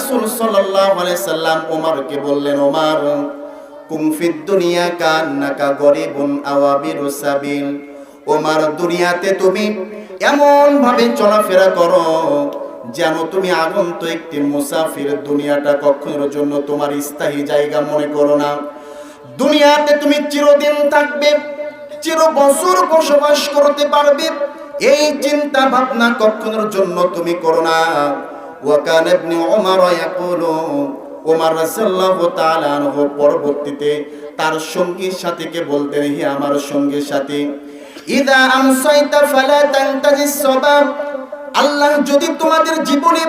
রাসূল সাল্লাল্লাহু আলাইহি সাল্লাম ওমরকে বললেন ওমর দুনিয়া কান্নাকা গরিবুন আওয়াবিরু সাবিল। ওমর দুনিয়াতে তুমি এমন ভাবে চলাফেরা করো যেন তুমি আগন্ত একটি মুসাফির দুনিয়াটা কখনোর জন্য তোমার স্থায়ী জায়গা মনে করো না। দুনিয়াতে তুমি চিরদিন থাকবে, চির বছর বসবাস করতে পারবে, এই চিন্তা ভাবনা কখনোর জন্য তুমি করো না। ওয়াকান ইবনে ওমর ইয়াকুলু ওমর রাদিয়াল্লাহু তাআলা আনহু পরবর্তীতে তার সঙ্গীর সাথীকে বলতেন, হে আমার সঙ্গীর সাথী, ইদা আমসাইতা ফালা তান্তাজিস সাবাব আল্লাহ যদি তোমাদের জীবনে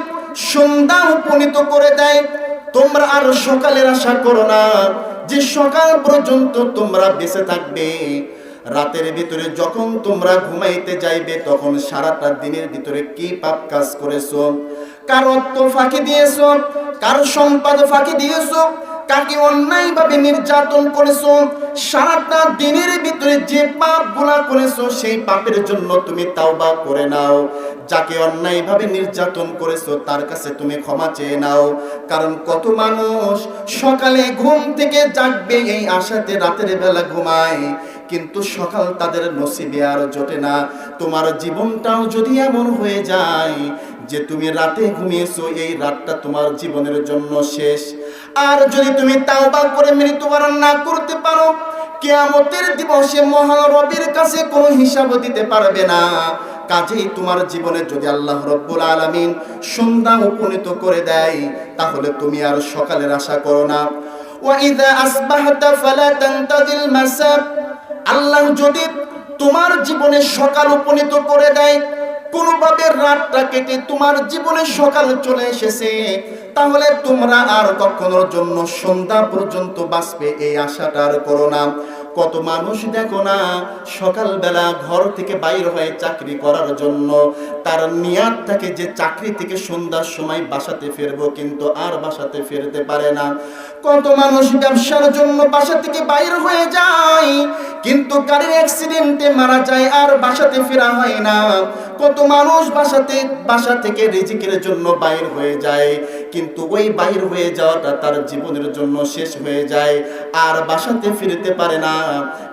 সন্ধ্যা উপনীত করে দেয়, তোমরা আর সকালের আশা করো না, যে সকাল পর্যন্ত তোমরা বেঁচে থাকবে। রাতের ভিতরে যখন তোমরা ঘুমাইতে যাইবে, তখন সারাটা দিনের ভিতরে কি পাপ কাজ করেছ? কার অর্থ ফাঁকি দিয়েছ? কার সম্পদ ফাঁকি দিয়েছ? কাকে অন্যায়ভাবে নির্যাতন করেছ? সারাটা দিনের ভিতরে যে পাপগুলা করেছ, সেই পাপের জন্য তুমি তাওবা করে নাও। যাকে অন্যায়ভাবে নির্যাতন করেছ, তার কাছে তুমি ক্ষমা চেয়ে নাও। কারণ কত মানুষ সকালে ঘুম থেকে জাগবে, এই আশাতে রাতের বেলা ঘুমায়। কিন্তু সকাল তাদের নসিবে আর জোটে না। তোমার জীবনটাও যদি এমন হয়ে যায় যে তুমি রাতে ঘুমিয়েছো, এই রাতটা তোমার জীবনের জন্য শেষ। আর যদি তুমি তাওবা করে মৃত্যুবরণ না করতে পারো, কেয়ামতের দিবসে মহারবের কাছে কোনো হিসাব দিতে পারবে না। কাজেই তোমার জীবনে যদি আল্লাহ রব্বুল আলামিন সন্ধ্যা উপনীত করে দেয়, তাহলে তুমি আর সকালের আশা করো না। ওয়াইদা আসবাহতা ফালা তান্তাদিল আল্লাহ যদি তোমার জীবনে সকাল উপনীত করে দেয় কোনোভাবে রাতটা কেটে তোমার জীবনে সকাল চলে এসেছে, তাহলে তোমরা আর কখনোর জন্য সন্ধ্যা পর্যন্ত বাঁচবে এই আশাটা করো না। কত মানুষ দেখো না, সকালবেলা ঘর থেকে বাইর হয়ে চাকরি করার জন্য, তার নিয়াত থাকে যে চাকরি থেকে সন্ধ্যার সময় বাসাতে ফিরবো কিন্তু আর বাসাতে ফিরতে পারে না। কত মানুষ ব্যবসার জন্য বাসা থেকে বাইর হয়ে যায়, কিন্তু গাড়ির অ্যাক্সিডেন্টে মারা যায় আর বাসাতে ফেরা হয় না। কত মানুষ বাসাতে বাসা থেকে রিজিকের জন্য বাইর হয়ে যায়। কিন্তু ওই বাইর হয়ে যাওয়াটা তার জীবনের জন্য শেষ হয়ে যায়, আর বাসাতে ফিরতে পারে না।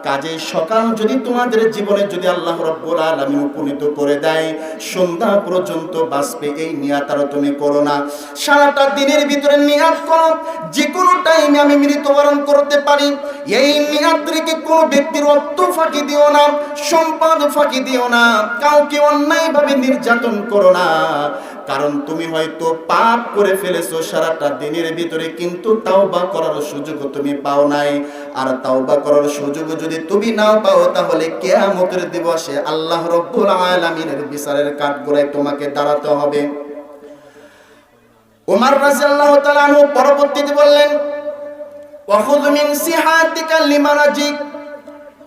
কাজে সকাল যদি তোমাদের জীবনে যদি আল্লাহ রব্বুল আলামিন উপনীত করে দেয়, সন্ধ্যা পর্যন্ত বাঁচবে, এই নিয়াত আর তুমি করো না। সারাটা দিনের ভিতরে নিয়াত করো যে কোনো টাইমে আমি মৃত্যুবরণ করতে পারি। এই নিয়াত কোনো ব্যক্তির অর্থ ফাঁকি দিও না, সম্পদ ফাঁকি দিও না, কাউকে অন্যায়ভাবে নির্যাতন করো না। কারণ তুমি হয়তো পাপ করে ফেলেছো সারাটা দিনের ভিতরে, কিন্তু তাওবা করার সুযোগ তুমি পাও নাই। আর তাওবা করার সুযোগ যদি তুমি নাও পাও, তাহলে কিয়ামতের দিবসে আল্লাহ রব্বুল আলামিনের বিচারের কাঠগড়ায় তোমাকে দাঁড়াতে হবে। ওমর রাদিয়াল্লাহু তাআলা আনহু পরবর্তীতে বললেন, ওয়াখুয মিন সিহাতিকা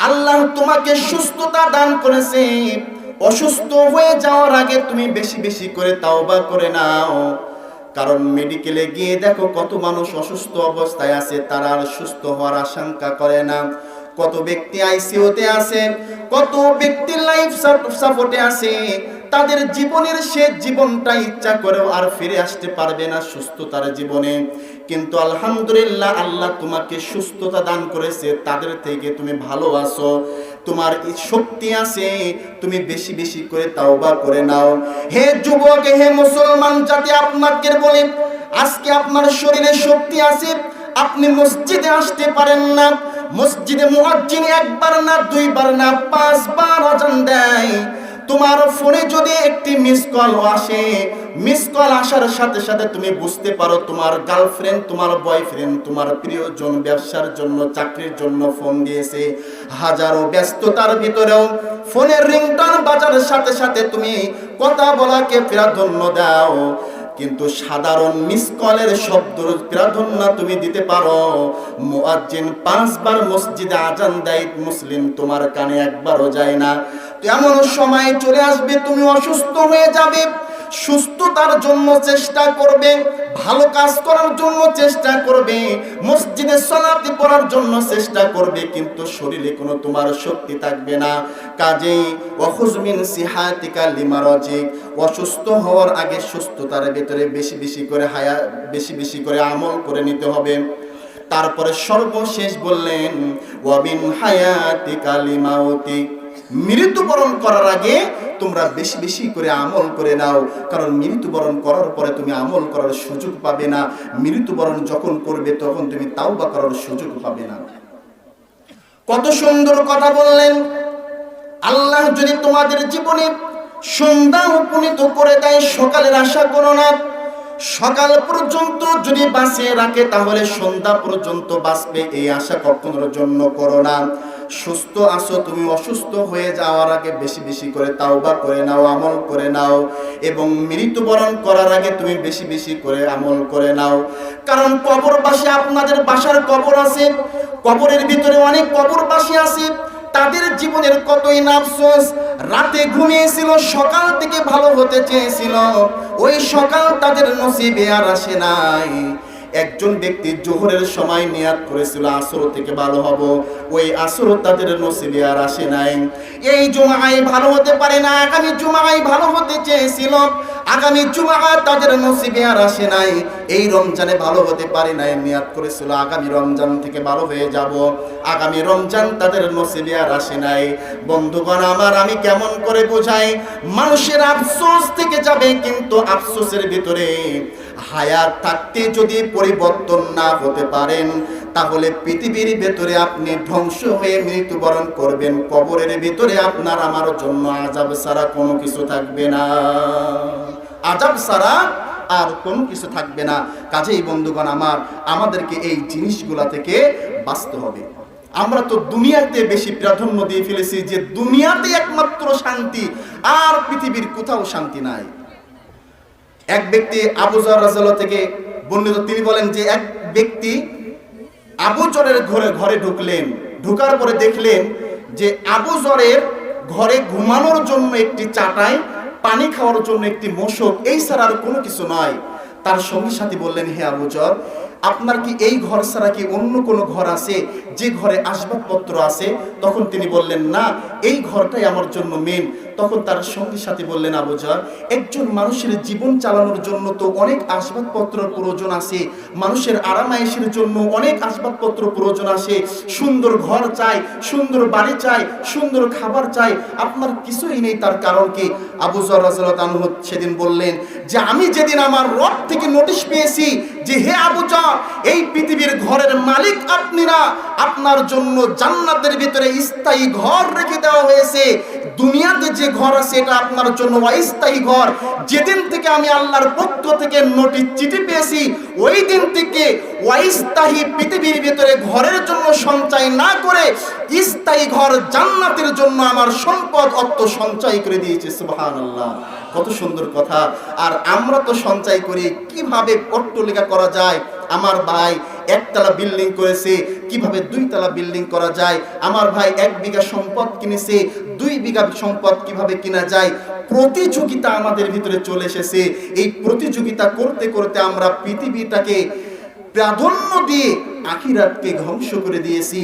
আল্লাহ তোমাকে সুস্থতা দান করেছে। অসুস্থ হয়ে যাওয়ার আগে তুমি বেশি বেশি করে তাওবা করে নাও। কারণ মেডিকেলে গিয়ে দেখো কত মানুষ অসুস্থ অবস্থায় আছে, তারা আর সুস্থ হওয়ার আশঙ্কা করে না। কত ব্যক্তি আইসিইউতে আছে, কত ব্যক্তি লাইফ সাপোর্টে আছে। তাদের জীবনের শেষ জীবনটা ইচ্ছা করেও আর ফিরে আসতে পারবে না সুস্থতার জীবনে। কিন্তু আলহামদুলিল্লাহ আল্লাহ তোমাকে সুস্থতা দান করেছে, তাদের থেকে তুমি ভালো আছো। তোমার শক্তি আছে, তুমি বেশি বেশি করে তাওবা করে নাও। হে যুবক, হে মুসলমান জাতি আপনাকে বলে, আজকে আপনার শরীরে শক্তি আছে, আপনি মসজিদে আসতে পারেন না, মসজিদে মুয়াজ্জিন একবার না, দুইবার না, পাঁচবার আজান দেয়। তোমার ফোনে যদি একটি মিস কল আসে মিস কল আসার সাথে সাথে তুমি বুঝতে পারো তোমার গার্লফ্রেন্ড তোমার বয়ফ্রেন্ড তোমার প্রিয়জন ব্যবসার জন্য, চাকরির জন্য ফোন দিয়েছে। হাজারো ব্যস্ততার ভিতরেও ফোনের রিংটন বাজার সাথে সাথে তুমি কথা বলাকে প্রাধান্য দাও। কিন্তু সাধারণ মিস কলের শব্দ প্রাধান্য তুমি দিতে পারো। মুয়াজ্জিন পাঁচবার মসজিদে আজান দেয়, মুসলিম তোমার কানে একবারও যায় না। এমন সময় চলে আসবে, তুমি অসুস্থ হয়ে যাবে। সুস্থতার জন্য চেষ্টা করবে, ভালো কাজ করার জন্য চেষ্টা করবে, মসজিদে সলাতে পড়ার জন্য চেষ্টা করবে, কিন্তু শরীরে কোনো তোমার শক্তি থাকবে না। কাজেই অখুজমিন সিহাতিকা লিমারজিক, অসুস্থ হওয়ার আগে সুস্থতার ভেতরে বেশি বেশি করে হায়া, বেশি বেশি করে আমল করে নিতে হবে। তারপরে সর্বশেষ বললেন ওয়াবিন হায়াতি কালিমাওতি মৃত্যুবরণ করার আগে তোমরা বেশি বেশি করে আমল করে নাও। কারণ মৃত্যুবরণ করার পরে তুমি আমল করার সুযোগ পাবে না। মৃত্যুবরণ যখন করবে তখন তুমি তাও বা করার সুযোগ পাবে না। কত সুন্দর কথা বললেন। আল্লাহ যদি তোমাদের জীবনে সন্ধ্যা উপনীত করে দেয়, সকালের আশা করো না। সকাল পর্যন্ত যদি বাঁচিয়ে রাখে, তাহলে সন্ধ্যা পর্যন্ত বাঁচবে, এই আশা কখনোর জন্য করো না। সুস্থ আসো তুমি অসুস্থ হয়ে যাওয়ার আগে বেশি বেশি করে তাওবা করে নাও, আমল করে নাও এবং মৃত্যুবরণ করার আগে তুমি বেশি বেশি করে আমল করে নাও। কারণ কবরবাসী আপনাদের বাসার কবর আছে, কবরের ভিতরে অনেক কবরবাসী আছে, তাদের জীবনের কতই নাফসোস, রাতে ঘুমিয়েছিল, সকাল থেকে ভালো হতে চেয়েছিল, ওই সকাল তাদের নসিবে আর আসে নাই। একজন ব্যক্তি জোহরের সময় নিয়াত করেছিল, আসর থেকে ভালো হব। ওই আসর তাদের নসিবে আর আসে নাই। এই জুমায় ভালো হতে পারে না, আগামী জুমায় ভালো হতে চেয়েছিল। আগামী জুমা তাদের নসিবে আর আসে নাই। এই রমজানে ভালো হতে পারে নাই, নিয়াত করেছিল। আগামী রমজান থেকে ভালো হয়ে যাব। আগামী রমজান তাদের নসিবে আর আসে নাই। বন্ধুগণ, আমার আমি কেমন করে বোঝাই? মানুষের আফসোস থেকে যাবে কিন্তু আফসোসের ভিতরে হায়াত থাকতে যদি পরিবর্তন না হতে পারেন, তাহলে পৃথিবীর ভেতরে আপনি ধ্বংস হয়ে মৃত্যুবরণ করবেন, কবরের ভিতরে আপনার আমার জন্য আজাব ছাড়া কোনো কিছু থাকবে না। আজাব ছাড়া আর কোনো কিছু থাকবে না। কাজেই বন্ধুগণ আমার, আমাদেরকে এই জিনিসগুলা থেকে বাঁচতে হবে। আমরা তো দুনিয়াতে বেশি প্রাধান্য দিয়ে ফেলেছি যে দুনিয়াতে একমাত্র শান্তি, আর পৃথিবীর কোথাও শান্তি নাই। এক ব্যক্তি আবু রাজাল থেকে বর্ণিত, তিনি বলেন যে এক ব্যক্তি আবু জরের ঘরে ঘরে ঢুকলেন। ঢুকার পরে দেখলেন যে আবু জরের ঘরে ঘুমানোর জন্য একটি চাটাই, পানি খাওয়ার জন্য একটি মশক, এই ছাড়া আর কোনো কিছু নয়। তার সঙ্গী সাথী বললেন, হে আবু জর আপনার কি এই ঘর ছাড়া কি অন্য কোনো ঘর আছে? যে ঘরে আসবাবপত্র আছে? তখন তিনি বললেন, না, এই ঘরটাই আমার জন্য মেন তখন তার সঙ্গী সাথী বললেন আবুজার একজন মানুষের জীবন চালানোর জন্য তো অনেক আসবাবপত্র প্রয়োজন আছে। মানুষের আরামায়েশের জন্য অনেক আসবাবপত্র প্রয়োজন আছে। সুন্দর ঘর চাই, সুন্দর বাড়ি চাই, সুন্দর খাবার চাই। আপনার কিছুই নেই তার কারণ কি? আবুজর রাজু সেদিন বললেন, যে আমি যেদিন আমার রব থেকে নোটিশ পেয়েছি যে হে আবু আবুজর এই পৃথিবীর ঘরের মালিক আপনি না আপনার জন্য জান্নাতের ভিতরে স্থায়ী ঘর রেখে দেওয়া হয়েছে। দুনিয়াতে যে ঘর আছে, এটা আপনার জন্য অস্থায়ী ঘর। যেদিন থেকে আমি আল্লাহর পক্ষ থেকে নোটিশ চিঠি পেয়েছি, ওই দিন থেকে অস্থায়ী পৃথিবীর ভিতরে ঘরের জন্য সঞ্চয় না করে স্থায়ী ঘর জান্নাতের জন্য আমার সম্পদ অর্থ সঞ্চয় করে দিয়েছে, সুবহানাল্লাহ। কত সুন্দর কথা। আর আমরা তো সঞ্চয় করি, কীভাবে অট্টলিকা করা যায়? আমার ভাই একতলা বিল্ডিং করেছে, কীভাবে দুইতলা বিল্ডিং করা যায়? আমার ভাই এক বিঘা সম্পদ কিনেছে, দুই বিঘা সম্পদ কীভাবে কিনা যায়? প্রতিযোগিতা আমাদের ভিতরে চলে এসেছে। এই প্রতিযোগিতা করতে করতে আমরা পৃথিবীটাকে প্রাধান্য দিয়ে আখিরাতকে ধ্বংস করে দিয়েছি।